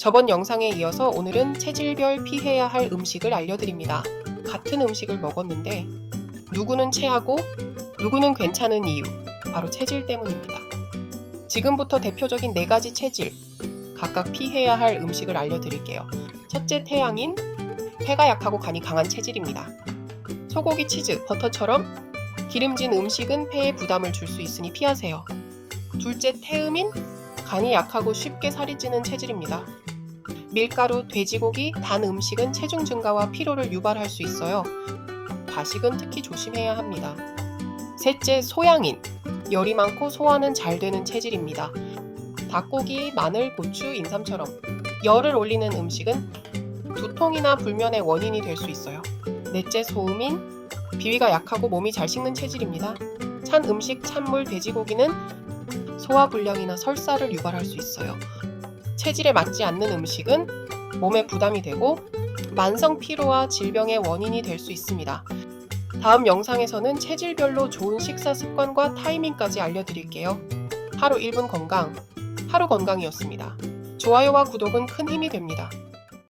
저번 영상에 이어서 오늘은 체질별 피해야 할 음식을 알려드립니다. 같은 음식을 먹었는데 누구는 체하고 누구는 괜찮은 이유 바로 체질 때문입니다. 지금부터 대표적인 네 가지 체질 각각 피해야 할 음식을 알려드릴게요. 첫째 태양인 폐가 약하고 간이 강한 체질입니다. 소고기, 치즈, 버터처럼 기름진 음식은 폐에 부담을 줄 수 있으니 피하세요. 둘째 태음인 간이 약하고 쉽게 살이 찌는 체질입니다. 밀가루, 돼지고기, 단 음식은 체중 증가와 피로를 유발할 수 있어요. 과식은 특히 조심해야 합니다. 셋째 소양인 열이 많고 소화는 잘 되는 체질입니다. 닭고기, 마늘, 고추, 인삼처럼 열을 올리는 음식은 두통이나 불면의 원인이 될 수 있어요. 넷째 소음인 비위가 약하고 몸이 잘 식는 체질입니다. 찬 음식, 찬물, 돼지고기는 소화 불량이나 설사를 유발할 수 있어요. 체질에 맞지 않는 음식은 몸에 부담이 되고 만성 피로와 질병의 원인이 될 수 있습니다. 다음 영상에서는 체질별로 좋은 식사 습관과 타이밍까지 알려드릴게요. 하루 1분 건강, 하루 건강이었습니다. 좋아요와 구독은 큰 힘이 됩니다.